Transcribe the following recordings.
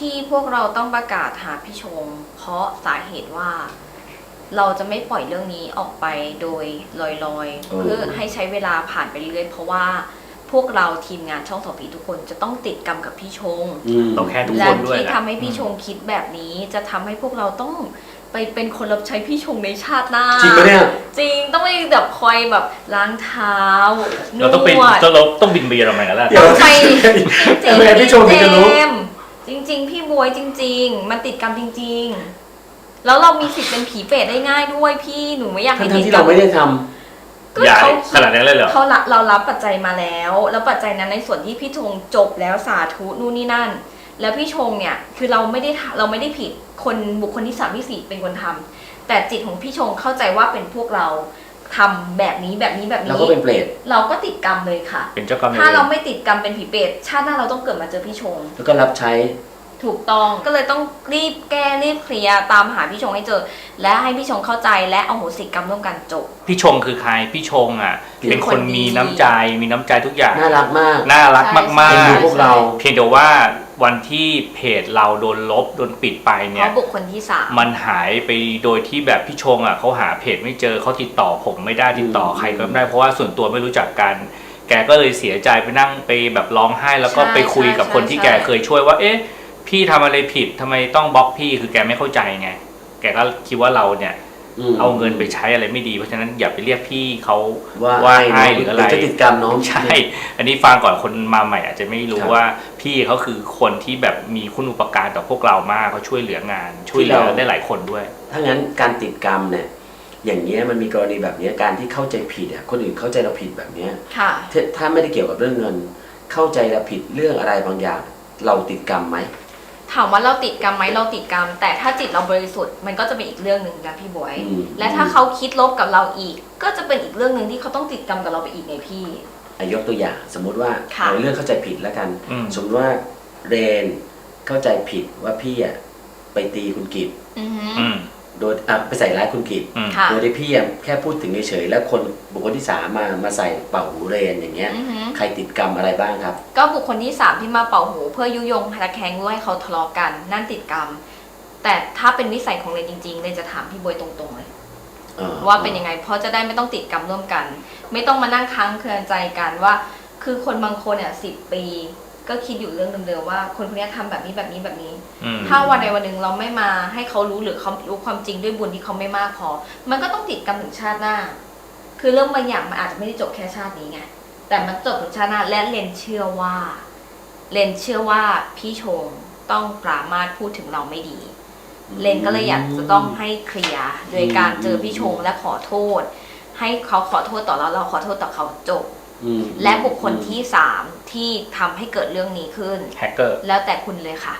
ที่พวกเราต้องประกาศหาพี่ชง เพราะสาเหตุว่า เราจะไม่ปล่อยเรื่องนี้ออกไปโดยลอยๆเออเพื่อให้ใช้เวลาผ่านไปเรื่อยๆเพราะว่าพวกเราทีมงานช่องสองผีทุกคนจะต้องติดกรรมกับพี่ชงอืมเราแค่ทุกและคนด้วยที่นะทำให้พี่ชงคิดแบบนี้จะทำให้พวกเราต้องไปเป็นคนรับใช้พี่ชงในชาติหน้า จริงปะเนี่ย จริงต้องไปแบบคอยแบบล้างเท้าเราต้องเป็นนวดเราต้องบินไปเยอรมันกันแล้ว เดี๋ยว ต้องไปจริงทำไมพี่ชงถึงจะรู้ เจมส์จ ริง ๆ พี่บวยจริง ๆ มันติดกรรมจริง ๆ แล้วเรามีสิทธิ์เป็นผีเปรตได้ง่ายด้วยพี่หนูไม่อยากทั้ให้งติดๆที่กรรเรามไม่ได้ทำก็ใหญ่เขาขนาดนั้นเลยเหรอ เขาละเรารับปัจจัยมาแล้ว แล้วปัจจัยนั้นในส่วนที่พี่ชงจบแล้วสาธุนู่นนี่นั่น แล้วพี่ชงเนี่ยคือเราไม่ได้ทำเราไม่ได้ผิดคนบุคคลที่สามที่สี่เป็นคนทำแต่จิตของพี่ชงเข้าใจว่าเป็นพวกเราทำแบบนี้แบบนี้แบบเรานี้ก็เป็นเปรตเราก็ติดกรรมเลยค่ะ เป็นเจ้ากรรมนายถ้าเวเรารไม่ติดกรรมเป็นผีเปรตชาติหน้าเราต้องเกิดมาเจอพี่ชง แล้วก็รับใช้ ถูกต้องก็เลยต้องรีบแก้รีบเคลียร์ตามหาพี่ชงให้เจอ และให้พี่ชงเข้าใจและเอาโหสิกรรมร่วมกันจบ พี่ชงคือใครพี่ชงอะ เป็นเป็นคนคนดีมีน้ำใจมีน้ำใจทุกอย่าง น่ารักมาก น่ารักใช่มากเอ็นดูใช่พวกเราๆเพียงแต่ว่าวันที่เพจเราโดนลบโดนปิดไปเพเนี่ยราะบุคคลที่สาม มันหายไปโดยที่แบบพี่ชงอะเขาหาเพจไม่เจอเขาติดต่อผมไม่ได้ติดต่ออืมใครก็ไม่ได้เพราะว่าส่วนตัวไม่รู้จักกัน แกก็เลยเสียใจไปนั่งไปแบบร้องไห้ แล้วก็ใช่ไปคุยกับใช่คนที่ใช่ แกเคยช่วยว่า เอ๊ะ พี่ทำอะไรผิดทำไมต้องบล็อกพี่คือแกไม่เข้าใจไงแกก็คิดว่าเราเนี่ยมเอาเงินไปใช้อะไรไม่ดีเพราะฉะนั้นอย่าไปเรียกพี่เขาว่าว่าให้ให้หรืออะไรเดี๋ยวจะติดกรรมน้องใช่ อันนี้ฟังก่อนคนมาใหม่ อาจจะไม่รู้ครับว่าพี่เขาคือคนที่แบบมีคุณอุปการต่อพวกเรามากเขาช่วยเหลืองาน ช่วยเหลือที่เราได้หลายคนด้วย ถ้างั้นการติดกรรมเนี่ยอย่างเงี้ยมันมีกรณีแบบเนี้ยการที่เข้าใจผิดอะคนอื่นเข้าใจเราผิดแบบเนี้ยค่ะถ้าถ้าไม่ได้เกี่ยวกับเรื่องเงิน เข้าใจเราผิดเรื่องอะไรบางอย่าง เราติดกรรมไหม ถามว่าเราติดกรรมไหมเราติดกรรม แต่ถ้าจิตเราบริสุทธิ์มันก็จะเป็นอีกเรื่องหนึ่งนะพี่บวย อืม และถ้าเขาคิดลบกับเราอีก ก็จะเป็นอีกเรื่องหนึ่งที่เขาต้องติดกรรมกับเราไปอีกไงพี่อายกตัวอย่างสมมุติว่าค่ะ เอาเรื่องเข้าใจผิดแล้วกัน อืม สมมติว่าเรนเข้าใจผิดว่าพี่อะไปตีคุณกิตอือฮึอืม โดยอะไปใส่ร้ายคุณกิตอืม ค่ะ โดยที่พี่อะแค่พูดถึงเฉยๆแล้วคนบุคคลที่สามมามาใส่เป่าหูเรนอย่างเงี้ย อือฮึใครติดกรรมอะไรบ้างครับ ก็บุคคลที่สามที่มาเป่าหูเพื่อยุยงตะแคงด้วยให้เขาทะเลาะกัน นั่นติดกรรม แต่ถ้าเป็นนิสัยของเรนจริงๆเรนจะถามพี่บวยตรงๆเลยอ่ว่าเป็นยังไงเพราะจะได้ไม่ต้องติดกรรมร่วมกัน ไม่ต้องมานั่งค้างเคืองใจกันว่า คือคนบางคนเนี่ยสิบปี ก็คิดอยู่เรื่องเดิมๆว่าคนคนนี้ทำแบบนี้แบบนี้แบบนี้ อืม ถ้าวันใดวันหนึ่งเราไม่มาให้เขารู้หรือเขารู้ความจริงด้วยบุญที่เขาไม่มากพอ มันก็ต้องติดกรรมถึงชาติหน้า คือเรื่องบางอย่างมันอาจจะไม่ได้จบแค่ชาตินี้ไง แต่มันจบถึงชาติหน้าและเลนเชื่อว่า เลนเชื่อว่าพี่ชงต้องปรามาสพูดถึงเราไม่ดี เลนก็เลยอยากจะต้องให้เคลียร์โดยการเจอพี่ชงและขอโทษ ให้เขาขอโทษต่อเราเราขอโทษต่อเขาจบ อืมและบุคคลที่สามที่ทำให้เกิดเรื่องนี้ขึ้น แฮกเกอร์ แล้วแต่คุณเลยค่ะ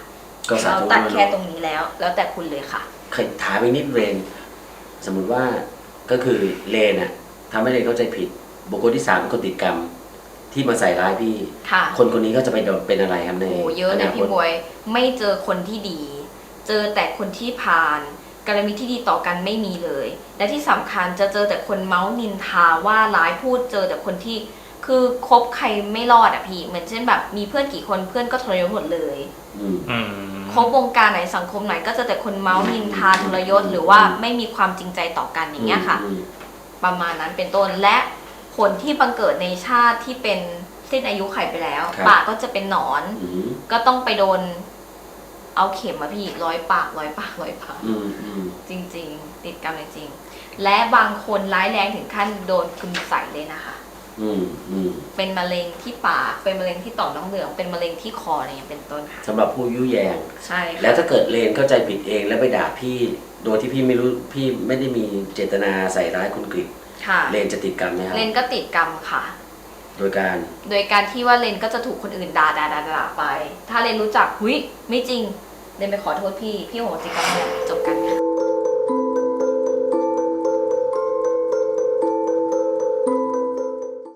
ก็สาเราธุตัดด้วยแค่เนอะตรงนี้แล้ว แล้วแต่คุณเลยค่ะ เคยถามไปนิดเรน สมมุติว่าก็คือเลนอะทำให้เรนเข้าใจผิด บุคคลที่สามเป็นคนติดกรรม ที่มาใส่ร้ายพี่ ค่ะ คนคนนี้ก็จะไปโดนเป็นอะไรครับในโอ้เยอะนะาคพี่ตบวยไม่เจอคนที่ดี เจอแต่คนที่ผ่านกรณีที่ดีต่อกันไม่มีเลย และที่สำคัญจะเจอแต่คนเมาส์นินทาว่าร้ายพูดเจอแต่คนที่ คือคบใครไม่รอดอะพี่ เหมือนเช่นแบบมีเพื่อนกี่คนเพื่อนก็ทรยศหมดเลยอืม อืมคบวงการไหนสังคมไหนก็เจะแต่คนเมาส์นินทาทรยศหรือว่าไม่มีความจริงใจต่อกันอย่างเงี้ยค่ะอืมประมาณนั้นเป็นต้นและผลที่บังเกิดในชาติที่เป็นสิ้นอายุไขไปแล้วปากก็จะเป็นหนอน อืมก็ต้องไปโดน เอาเข็มมาพี่ร้อยปากร้อยปากร้อยปาก อืมอืมจริง ๆ ติดกรรมจริงๆและบางคนร้ายแรงถึงขั้นโดนคุณใส่เลยนะคะอืมอืม เป็นมะเร็งที่ปาก เป็นมะเร็งที่ต่อมน้ำเหลือง เป็นมะเร็งที่คออะไรอย่างเงี้ยเป็นต้นค่ะสำหรับผู้ยุแยง ใช่ค่ะแล้วถ้าเกิดเลนเข้าใจผิดเองแล้วไปด่าพี่ โดยที่พี่ไม่รู้พี่ไม่ได้มีเจตนาใส่ร้ายคุณกฤษค่ะ เลนจะติดกรรมไหมครับ เลนก็ติดกรรมค่ะ โดยการ โดยการที่ว่าเลนก็จะถูกคนอื่นด่าด่าด่าด่าไป ถ้าเลนรู้จักหุยไม่จริง เลนไปขอโทษพี่ พี่โหสิกรรมเนี่ยจ